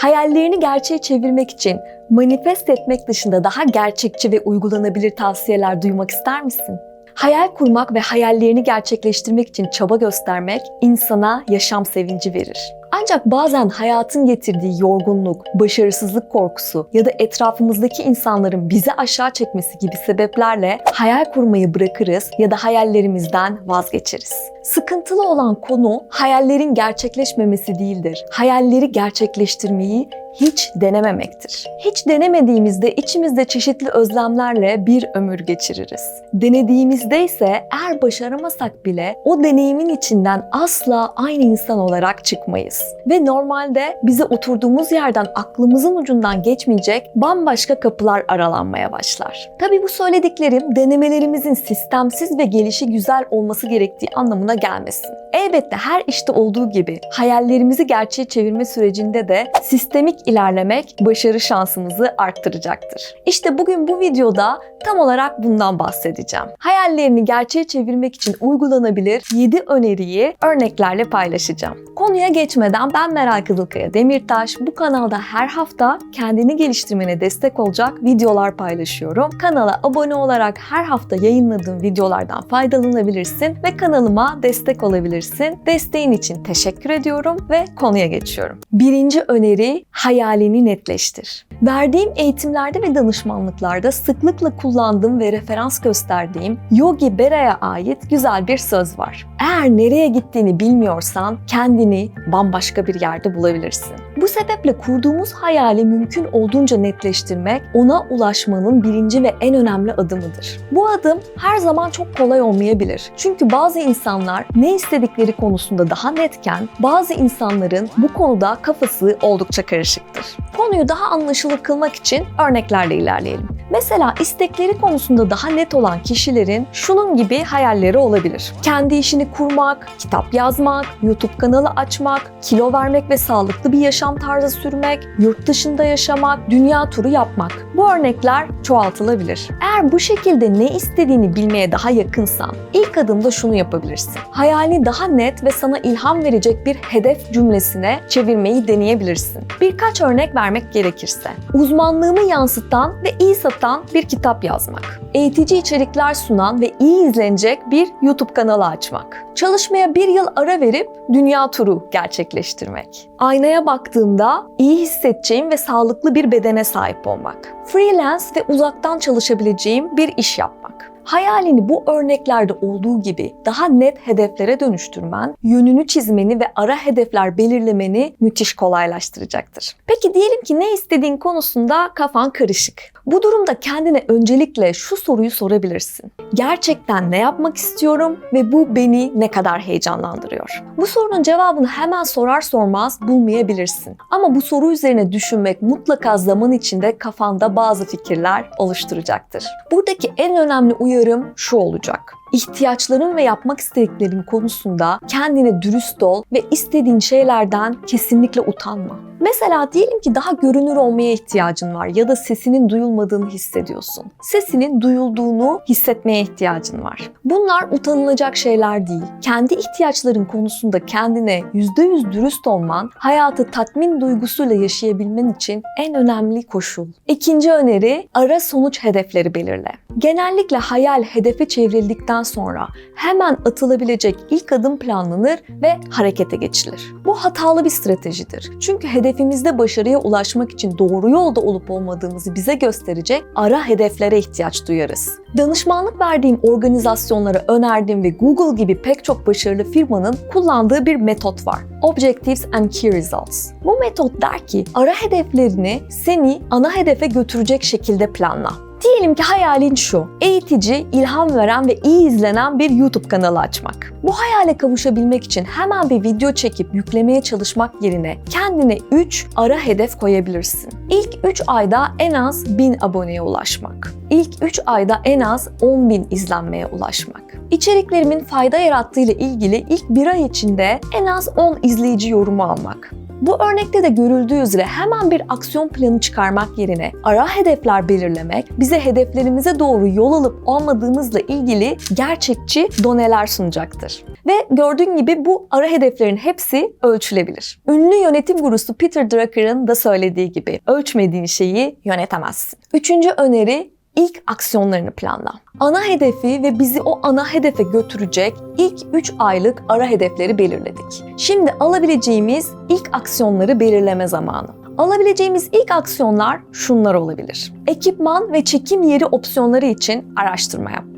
Hayallerini gerçeğe çevirmek için manifest etmek dışında daha gerçekçi ve uygulanabilir tavsiyeler duymak ister misin? Hayal kurmak ve hayallerini gerçekleştirmek için çaba göstermek insana yaşam sevinci verir. Ancak bazen hayatın getirdiği yorgunluk, başarısızlık korkusu ya da etrafımızdaki insanların bizi aşağı çekmesi gibi sebeplerle hayal kurmayı bırakırız ya da hayallerimizden vazgeçeriz. Sıkıntılı olan konu hayallerin gerçekleşmemesi değildir. Hayalleri gerçekleştirmeyi hiç denememektir. Hiç denemediğimizde içimizde çeşitli özlemlerle bir ömür geçiririz. Denediğimizde ise eğer başaramasak bile o deneyimin içinden asla aynı insan olarak çıkmayız. Ve normalde bize oturduğumuz yerden aklımızın ucundan geçmeyecek bambaşka kapılar aralanmaya başlar. Tabi bu söylediklerim denemelerimizin sistemsiz ve gelişi güzel olması gerektiği anlamına gelmesin. Elbette her işte olduğu gibi hayallerimizi gerçeğe çevirme sürecinde de sistemik ilerlemek başarı şansımızı arttıracaktır. İşte bugün bu videoda tam olarak bundan bahsedeceğim. Hayallerini gerçeğe çevirmek için uygulanabilir 7 öneriyi örneklerle paylaşacağım. Konuya geçmeden ben Meral Kızılkaya Demirtaş. Bu kanalda her hafta kendini geliştirmene destek olacak videolar paylaşıyorum. Kanala abone olarak her hafta yayınladığım videolardan faydalanabilirsin ve kanalıma destek olabilirsin. Desteğin için teşekkür ediyorum ve konuya geçiyorum. Birinci öneri hayalini netleştir. Verdiğim eğitimlerde ve danışmanlıklarda sıklıkla kullandığım ve referans gösterdiğim Yogi Berra'ya ait güzel bir söz var. Eğer nereye gittiğini bilmiyorsan kendini bambaşka bir yerde bulabilirsin. Bu sebeple kurduğumuz hayali mümkün olduğunca netleştirmek ona ulaşmanın birinci ve en önemli adımıdır. Bu adım her zaman çok kolay olmayabilir. Çünkü bazı insanlar ne istedikleri konusunda daha netken, bazı insanların bu konuda kafası oldukça karışıktır. Konuyu daha anlaşılır kılmak için örneklerle ilerleyelim. Mesela istekleri konusunda daha net olan kişilerin şunun gibi hayalleri olabilir. Kendi işini kurmak, kitap yazmak, YouTube kanalı açmak, kilo vermek ve sağlıklı bir yaşam tarzı sürmek, yurt dışında yaşamak, dünya turu yapmak. Bu örnekler çoğaltılabilir. Eğer bu şekilde ne istediğini bilmeye daha yakınsan, ilk adımda şunu yapabilirsin. Hayalini daha net ve sana ilham verecek bir hedef cümlesine çevirmeyi deneyebilirsin. Birkaç örnek vermek gerekirse, uzmanlığımı yansıtan ve iyi satan bir kitap yazmak, eğitici içerikler sunan ve iyi izlenecek bir YouTube kanalı açmak, çalışmaya bir yıl ara verip dünya turu gerçekleştirmek, aynaya baktığımda iyi hissedeceğim ve sağlıklı bir bedene sahip olmak, freelance ve uzaktan çalışabileceğim bir iş yapmak. Hayalini bu örneklerde olduğu gibi daha net hedeflere dönüştürmen, yönünü çizmeni ve ara hedefler belirlemeni müthiş kolaylaştıracaktır. Peki diyelim ki ne istediğin konusunda kafan karışık. Bu durumda kendine öncelikle şu soruyu sorabilirsin. Gerçekten ne yapmak istiyorum ve bu beni ne kadar heyecanlandırıyor? Bu sorunun cevabını hemen sorar sormaz bulmayabilirsin. Ama bu soru üzerine düşünmek mutlaka zaman içinde kafanda bazı fikirler oluşturacaktır. Buradaki en önemli uyarım şu olacak ihtiyaçların ve yapmak istediklerin konusunda kendine dürüst ol ve istediğin şeylerden kesinlikle utanma. Mesela diyelim ki daha görünür olmaya ihtiyacın var ya da sesinin duyulmadığını hissediyorsun. Sesinin duyulduğunu hissetmeye ihtiyacın var. Bunlar utanılacak şeyler değil. Kendi ihtiyaçların konusunda kendine %100 dürüst olman, hayatı tatmin duygusuyla yaşayabilmen için en önemli koşul. İkinci öneri, ara sonuç hedefleri belirle. Genellikle hayal hedefe çevrildikten sonra hemen atılabilecek ilk adım planlanır ve harekete geçilir. Bu hatalı bir stratejidir. Çünkü hedefimizde başarıya ulaşmak için doğru yolda olup olmadığımızı bize gösterecek ara hedeflere ihtiyaç duyarız. Danışmanlık verdiğim organizasyonlara önerdiğim ve Google gibi pek çok başarılı firmanın kullandığı bir metot var. Objectives and Key Results. Bu metot der ki ara hedeflerini seni ana hedefe götürecek şekilde planla. Diyelim ki hayalin şu, eğitici, ilham veren ve iyi izlenen bir YouTube kanalı açmak. Bu hayale kavuşabilmek için hemen bir video çekip yüklemeye çalışmak yerine kendine 3 ara hedef koyabilirsin. İlk 3 ayda en az 1000 aboneye ulaşmak. İlk 3 ayda en az 10.000 izlenmeye ulaşmak. İçeriklerimin fayda yarattığı ile ilgili ilk bir ay içinde en az 10 izleyici yorumu almak. Bu örnekte de görüldüğü üzere hemen bir aksiyon planı çıkarmak yerine ara hedefler belirlemek bize hedeflerimize doğru yol alıp olmadığımızla ilgili gerçekçi doneler sunacaktır. Ve gördüğün gibi bu ara hedeflerin hepsi ölçülebilir. Ünlü yönetim gurusu Peter Drucker'ın da söylediği gibi ölçmediğin şeyi yönetemezsin. Üçüncü öneri ilk aksiyonlarını planla. Ana hedefi ve bizi o ana hedefe götürecek ilk 3 aylık ara hedefleri belirledik. Şimdi alabileceğimiz ilk aksiyonları belirleme zamanı. Alabileceğimiz ilk aksiyonlar şunlar olabilir. Ekipman ve çekim yeri opsiyonları için araştırma yapmak.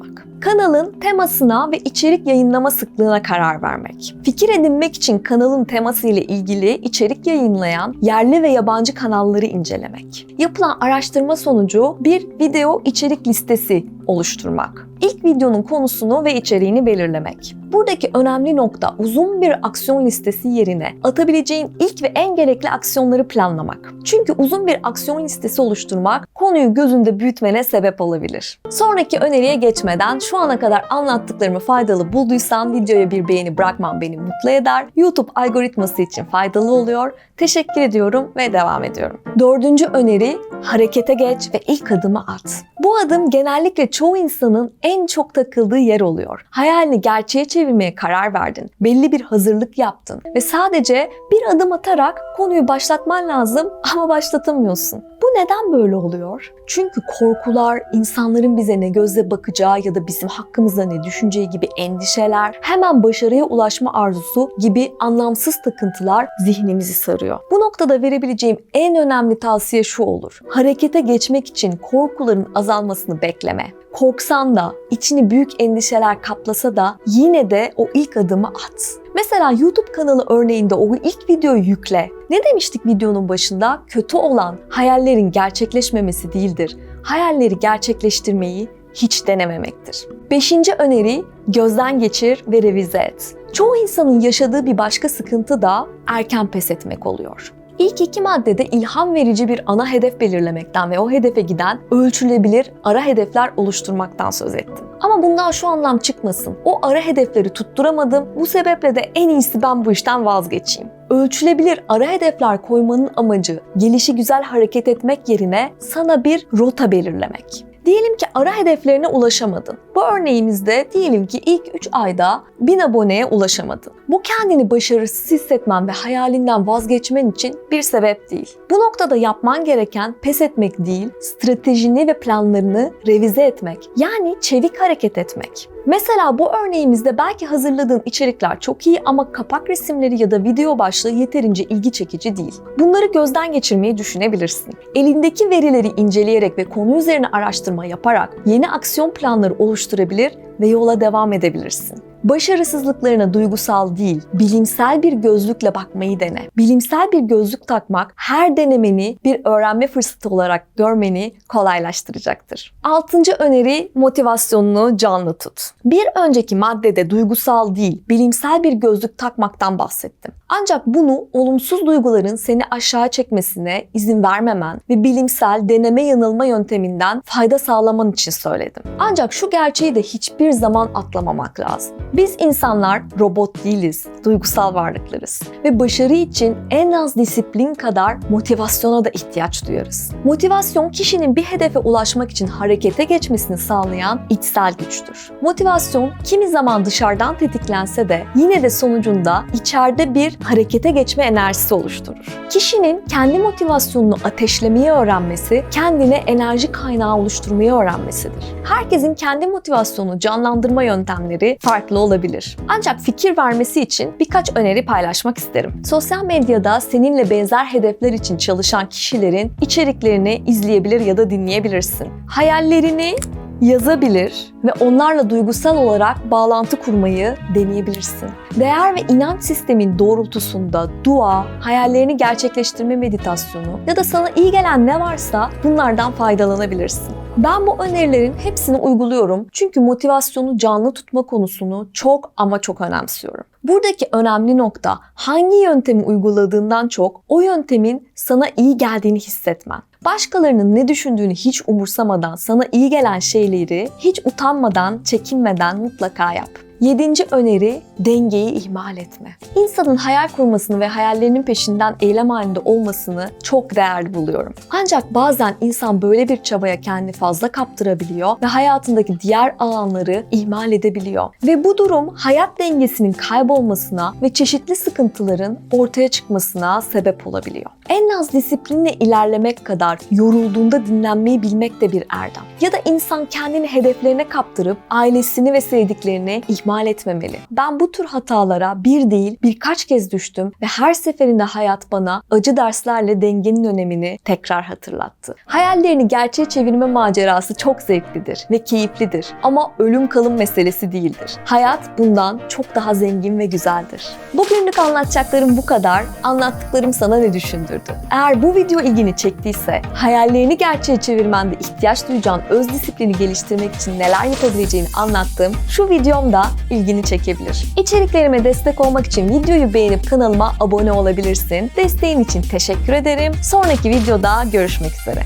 Kanalın temasına ve içerik yayınlama sıklığına karar vermek. Fikir edinmek için kanalın teması ile ilgili içerik yayınlayan yerli ve yabancı kanalları incelemek. Yapılan araştırma sonucu bir video içerik listesi oluşturmak. İlk videonun konusunu ve içeriğini belirlemek. Buradaki önemli nokta uzun bir aksiyon listesi yerine atabileceğin ilk ve en gerekli aksiyonları planlamak. Çünkü uzun bir aksiyon listesi oluşturmak konuyu gözünde büyütmene sebep olabilir. Sonraki öneriye geçmeden şu ana kadar anlattıklarımı faydalı bulduysan videoya bir beğeni bırakman beni mutlu eder. YouTube algoritması için faydalı oluyor. Teşekkür ediyorum ve devam ediyorum. Dördüncü öneri harekete geç ve ilk adımı at. Bu adım genellikle çoğu insanın en çok takıldığı yer oluyor. Hayalini gerçeğe çevirmeye karar verdin. Belli bir hazırlık yaptın ve sadece bir adım atarak konuyu başlatman lazım ama başlatamıyorsun. Bu neden böyle oluyor? Çünkü korkular, insanların bize ne gözle bakacağı ya da bizim hakkımızda ne düşüneceği gibi endişeler, hemen başarıya ulaşma arzusu gibi anlamsız takıntılar zihnimizi sarıyor. Bu noktada verebileceğim en önemli tavsiye şu olur. Harekete geçmek için korkuların azalmasını bekleme. Korksan da, içini büyük endişeler kaplasa da yine de o ilk adımı at. Mesela YouTube kanalı örneğinde o ilk videoyu yükle. Ne demiştik videonun başında? Kötü olan hayallerin gerçekleşmemesi değildir. Hayalleri gerçekleştirmeyi hiç denememektir. Beşinci öneri gözden geçir ve revize et. Çoğu insanın yaşadığı bir başka sıkıntı da erken pes etmek oluyor. İlk iki maddede ilham verici bir ana hedef belirlemekten ve o hedefe giden ölçülebilir ara hedefler oluşturmaktan söz ettim. Ama bundan şu anlam çıkmasın. O ara hedefleri tutturamadım. Bu sebeple de en iyisi ben bu işten vazgeçeyim. Ölçülebilir ara hedefler koymanın amacı gelişi güzel hareket etmek yerine sana bir rota belirlemek. Diyelim ki ara hedeflerine ulaşamadın. Bu örneğimizde diyelim ki ilk 3 ayda 1000 aboneye ulaşamadın. Bu kendini başarısız hissetmen ve hayalinden vazgeçmen için bir sebep değil. Bu noktada yapman gereken pes etmek değil, stratejini ve planlarını revize etmek. Yani çevik hareket etmek. Mesela bu örneğimizde belki hazırladığın içerikler çok iyi ama kapak resimleri ya da video başlığı yeterince ilgi çekici değil. Bunları gözden geçirmeyi düşünebilirsin. Elindeki verileri inceleyerek ve konu üzerine araştırma yaparak yeni aksiyon planları oluşturabilir ve yola devam edebilirsin. Başarısızlıklarına duygusal değil, bilimsel bir gözlükle bakmayı dene. Bilimsel bir gözlük takmak her denemeni bir öğrenme fırsatı olarak görmeni kolaylaştıracaktır. Altıncı öneri motivasyonunu canlı tut. Bir önceki maddede duygusal değil, bilimsel bir gözlük takmaktan bahsettim. Ancak bunu olumsuz duyguların seni aşağı çekmesine izin vermemen ve bilimsel deneme yanılma yönteminden fayda sağlaman için söyledim. Ancak şu gerçeği de hiçbir zaman atlamamak lazım. Biz insanlar robot değiliz, duygusal varlıklarız. Ve başarı için en az disiplin kadar motivasyona da ihtiyaç duyarız. Motivasyon kişinin bir hedefe ulaşmak için harekete geçmesini sağlayan içsel güçtür. Motivasyon kimi zaman dışarıdan tetiklense de yine de sonucunda içeride bir harekete geçme enerjisi oluşturur. Kişinin kendi motivasyonunu ateşlemeyi öğrenmesi, kendine enerji kaynağı oluşturmayı öğrenmesidir. Herkesin kendi motivasyonunu canlandırma yöntemleri farklı olabilir. Ancak fikir vermesi için birkaç öneri paylaşmak isterim. Sosyal medyada seninle benzer hedefler için çalışan kişilerin içeriklerini izleyebilir ya da dinleyebilirsin. Hayallerini yazabilir ve onlarla duygusal olarak bağlantı kurmayı deneyebilirsin. Değer ve inanç sistemin doğrultusunda dua, hayallerini gerçekleştirme meditasyonu ya da sana iyi gelen ne varsa bunlardan faydalanabilirsin. Ben bu önerilerin hepsini uyguluyorum çünkü motivasyonu canlı tutma konusunu çok ama çok önemsiyorum. Buradaki önemli nokta hangi yöntemi uyguladığından çok o yöntemin sana iyi geldiğini hissetmen. Başkalarının ne düşündüğünü hiç umursamadan sana iyi gelen şeyleri hiç utanmadan, çekinmeden mutlaka yap. Yedinci öneri dengeyi ihmal etme. İnsanın hayal kurmasını ve hayallerinin peşinden eylem halinde olmasını çok değerli buluyorum. Ancak bazen insan böyle bir çabaya kendini fazla kaptırabiliyor ve hayatındaki diğer alanları ihmal edebiliyor. Ve bu durum hayat dengesinin kaybolmasına ve çeşitli sıkıntıların ortaya çıkmasına sebep olabiliyor. En az disiplinle ilerlemek kadar yorulduğunda dinlenmeyi bilmek de bir erdem. Ya da insan kendini hedeflerine kaptırıp ailesini ve sevdiklerini ihmal etmemeli. Ben bu tür hatalara bir değil birkaç kez düştüm ve her seferinde hayat bana acı derslerle dengenin önemini tekrar hatırlattı. Hayallerini gerçeğe çevirme macerası çok zevklidir ve keyiflidir ama ölüm kalım meselesi değildir. Hayat bundan çok daha zengin ve güzeldir. Bugünlük anlatacaklarım bu kadar. Anlattıklarım sana ne düşündürdü? Eğer bu video ilgini çektiyse, hayallerini gerçeğe çevirmende ihtiyaç duyacağın öz disiplini geliştirmek için neler yapabileceğini anlattığım şu videom da ilgini çekebilir. İçeriklerime destek olmak için videoyu beğenip kanalıma abone olabilirsin. Desteğin için teşekkür ederim. Sonraki videoda görüşmek üzere.